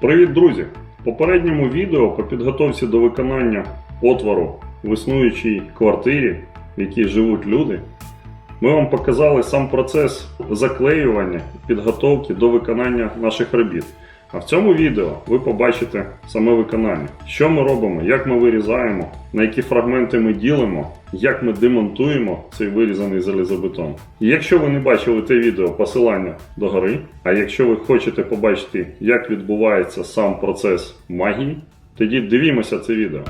Привіт, друзі! В попередньому відео по підготовці до виконання отвору в існуючій квартирі, в якій живуть люди, ми вам показали сам процес заклеювання підготовки до виконання наших робіт. А в цьому відео ви побачите саме виконання, що ми робимо, як ми вирізаємо, на які фрагменти ми ділимо, як ми демонтуємо цей вирізаний залізобетон. І якщо ви не бачили те відео, посилання догори. А якщо ви хочете побачити, як відбувається сам процес магії, тоді дивімося це відео.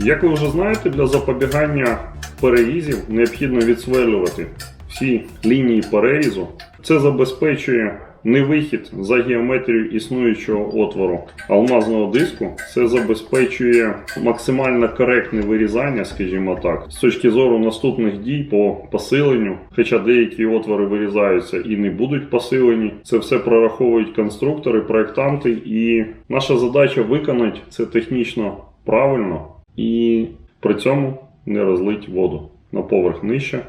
Як ви вже знаєте, для запобігання переїзів необхідно відсверлювати всі лінії перерізу. Це забезпечує не вихід за геометрією існуючого отвору алмазного диску. Це забезпечує максимально коректне вирізання, скажімо так, з точки зору наступних дій по посиленню. Хоча деякі отвори вирізаються і не будуть посилені. Це все прораховують конструктори, проектанти, і наша задача виконати це технічно правильно і при цьому не розлить воду на поверх нижче,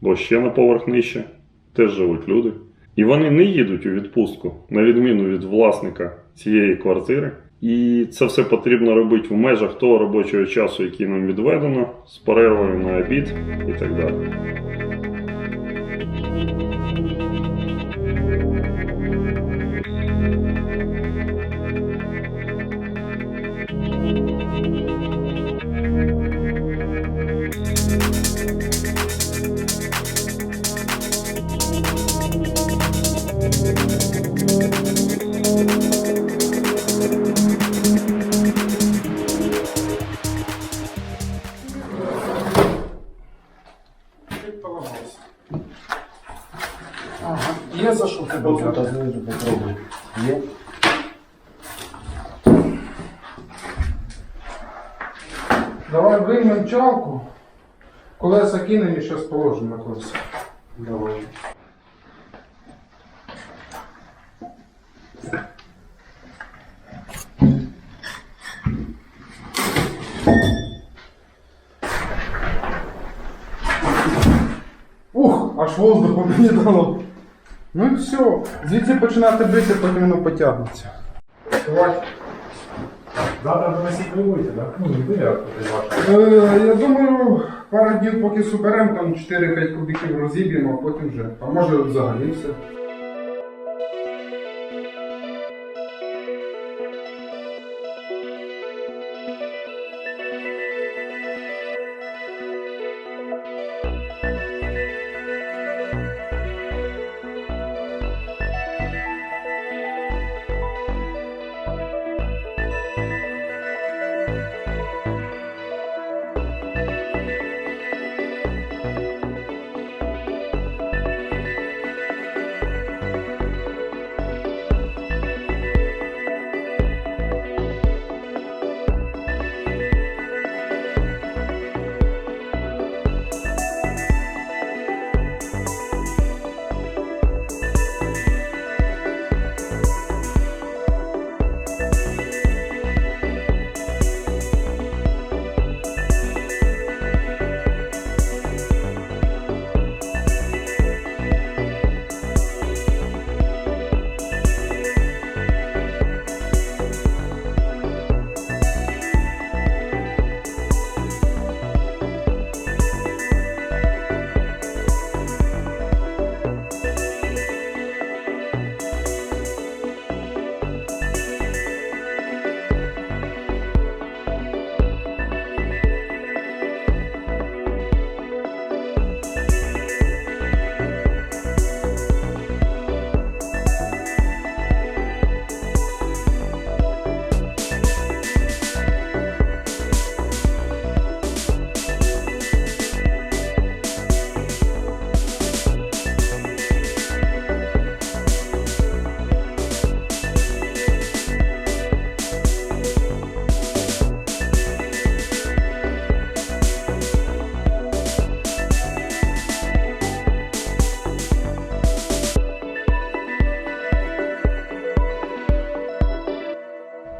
бо ще на поверх нижче теж живуть люди. І вони не їдуть у відпустку, на відміну від власника цієї квартири. І це все потрібно робити в межах того робочого часу, який нам відведено, з перервою на обід і так далі. Зараз положимо на колеса. Давай. Ух, аж воздуху мені дало. Ну і все. Звідси починати бити, потім воно потягнеться. Завтра выносить не так? Ну, не вы, а кто-то. Е, я думаю, пару днів поки соберемо, там 4-5 кубиків розіб'ємо, а потім вже. А може взагалі все.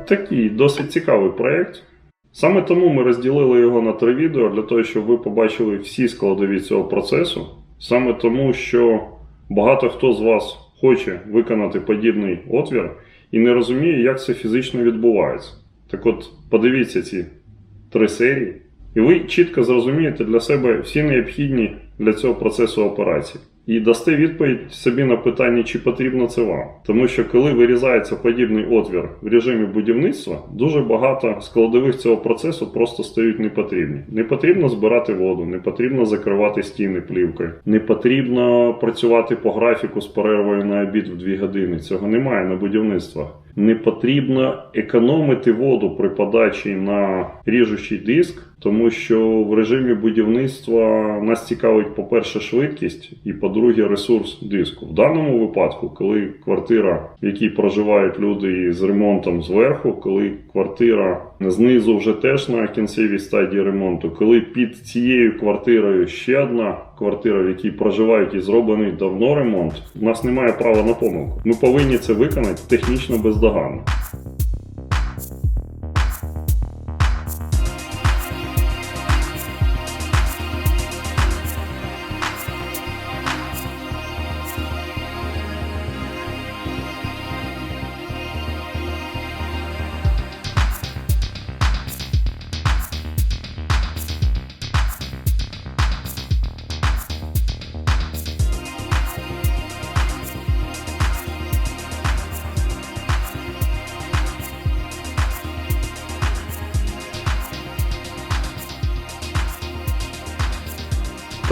Такий досить цікавий проєкт. Саме тому ми розділили його на три відео для того, щоб ви побачили всі складові цього процесу. Саме тому, що багато хто з вас хоче виконати подібний отвір і не розуміє, як це фізично відбувається. Так от, подивіться ці три серії, і ви чітко зрозумієте для себе всі необхідні для цього процесу операції. І дасте відповідь собі на питання, чи потрібно це вам. Тому що коли вирізається подібний отвір в режимі будівництва, дуже багато складових цього процесу просто стають непотрібні. Не потрібно збирати воду, не потрібно закривати стіни плівкою, не потрібно працювати по графіку з перервою на обід в 2 години. Цього немає на будівництвах. Не потрібно економити воду при подачі на ріжучий диск, тому що в режимі будівництва нас цікавить, по-перше, швидкість і, по-друге, ресурс диску. В даному випадку, коли квартира, в якій проживають люди з ремонтом зверху, коли квартира знизу вже теж на кінцевій стадії ремонту, коли під цією квартирою ще одна квартира, в якій проживають і зроблений давно ремонт, у нас немає права на помилку. Ми повинні це виконати технічно бездоганно.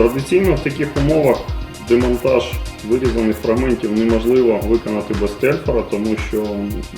Традиційно в таких умовах демонтаж вирізаних фрагментів неможливо виконати без тельфора, тому що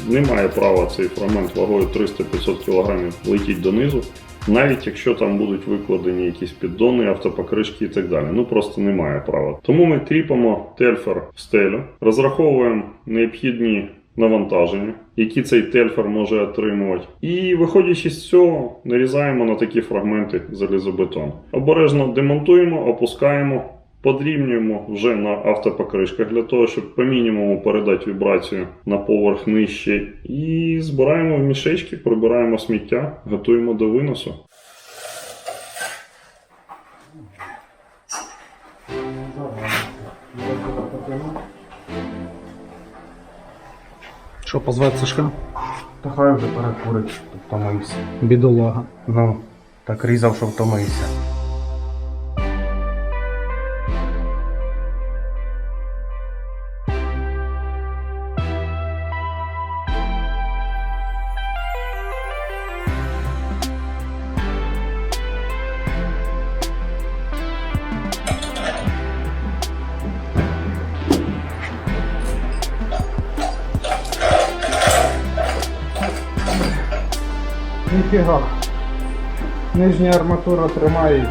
немає права цей фрагмент вагою 300-500 кг летіть донизу, навіть якщо там будуть викладені якісь піддони, автопокришки і так далі. Ну просто немає права. Тому ми кріпимо тельфер в стелю, розраховуємо необхідні навантаження, які цей тельфер може отримувати. І виходячи з цього, нарізаємо на такі фрагменти залізобетон. Обережно демонтуємо, опускаємо, подрібнюємо вже на автопокришках для того, щоб по мінімуму передати вібрацію на поверх нижче. І збираємо в мішечки, прибираємо сміття, готуємо до виносу. Що, позвати Сашка? Та хай вже перекурить, втомився. Бідолага. Ну, так різав, що втомився. Ніфіга. Нижня арматура тримає.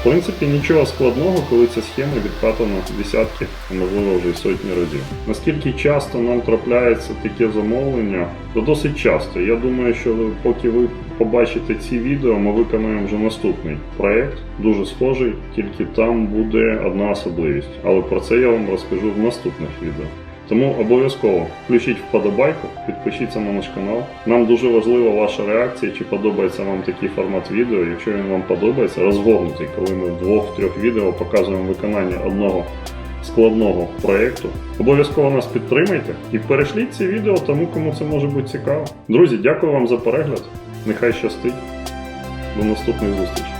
В принципі, нічого складного, коли ця схема відкатана десятки, а можливо вже й сотні разів. Наскільки часто нам трапляється таке замовлення, то досить часто. Я думаю, що поки ви побачите ці відео, ми виконаємо вже наступний проект, дуже схожий, тільки там буде одна особливість. Але про це я вам розкажу в наступних відео. Тому обов'язково включіть вподобайку, підпишіться на наш канал. Нам дуже важлива ваша реакція, чи подобається вам такий формат відео. Якщо він вам подобається, розгорнутий, коли ми в двох-трьох відео показуємо виконання одного складного проєкту. Обов'язково нас підтримайте і перешліть ці відео тому, кому це може бути цікаво. Друзі, дякую вам за перегляд. Нехай щастить. До наступних зустрічей.